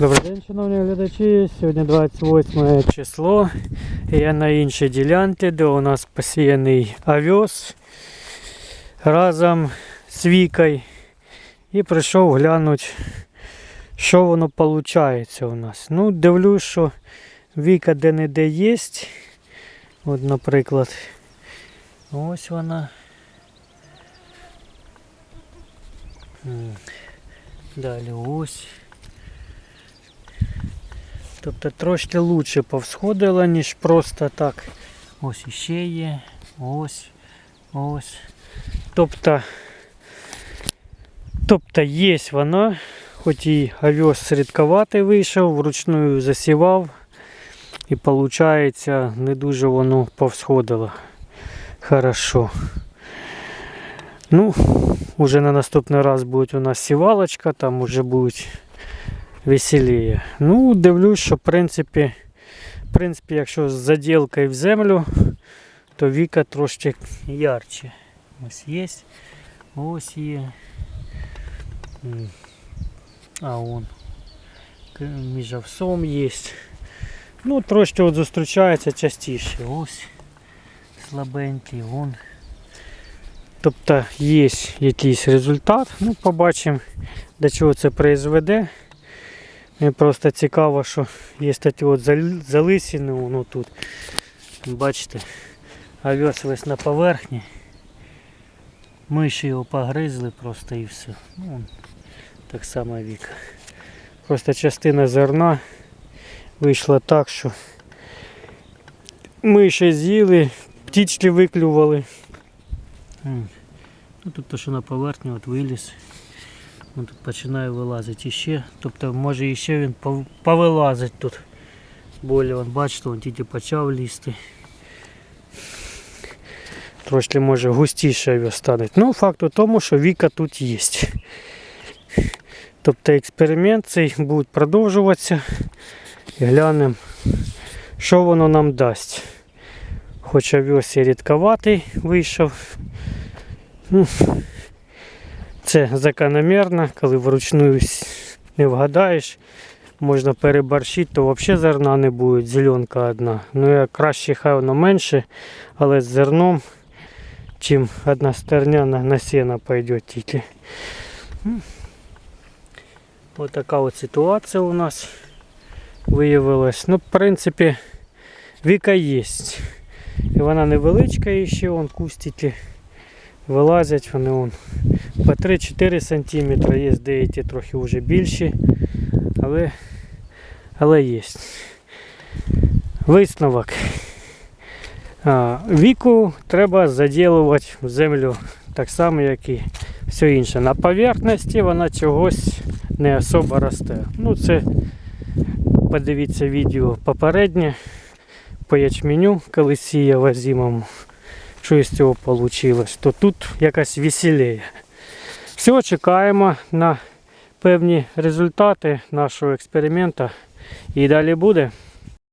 Добрий день, шановні глядачі. Сьогодні 28 число. Я на іншій ділянці, де у нас посіяний овес разом з Вікою. І прийшов глянути, що воно виходить у нас. Ну, дивлюсь, що Віка де-не-де є. От, наприклад, ось вона. Далі ось. Тобто трошки лучше повсходила, ніж просто так. Ось іще є. Ось. Ось. Тобто. Тобто є вона, хоч і овес рідковатий вийшов, вручную засівав. І виходить, не дуже воно повсходило. Хорошо. Ну, уже на наступний раз буде у нас сівалочка, там уже будуть веселіє. Ну, дивлюсь, що в принципі, в принципі, якщо з заділкою в землю, то віка трошки ярче. Ось є. Ось є. А он. Між овсом є. Ну, трошки от зустрічається частіше. Ось. Слабенький, вон. Тобто є якийсь результат. Ну, побачимо, до чого це призведе. Мені просто цікаво, що є такі от зал- залисини воно тут. Бачите, овес весь на поверхні. Миші його погризли просто і все. Ну, так само віка. Просто частина зерна вийшла так, що миші з'їли, птічки виклювали. Ну, тут то, що на поверхні от виліз. Він тут починає вилазити іще. Тобто може іще він повилазить тут. Болі, вон, бачите, він тільки почав лізти. Трошки може густіше його стане. Ну, факт у тому, що Віка тут є. Тобто експеримент цей буде продовжуватися. Глянемо, що воно нам дасть. Хоч овес і рідковатий вийшов. Ну, це закономірно, коли вручну не вгадаєш, можна переборщити, то взагалі зерна не буде, зеленка одна. Ну я краще хай воно менше, але з зерном, чим одна стерня на, сіно пойде тільки. Ось така от ситуація у нас виявилась. Ну, в принципі, віка є. І вона невеличка ще, вон кустики вилазять, вони вон по 3-4 см, є деякі трохи вже більші, але, але є. Висновок. Віку треба заділувати в землю так само, як і все інше. На поверхності вона чогось не особо росте. Ну це подивіться відео попереднє по ячменю, коли сіяв озимому що із цього вийшло, то тут якось веселіє. Все, чекаємо на певні результати нашого експерименту. І далі буде.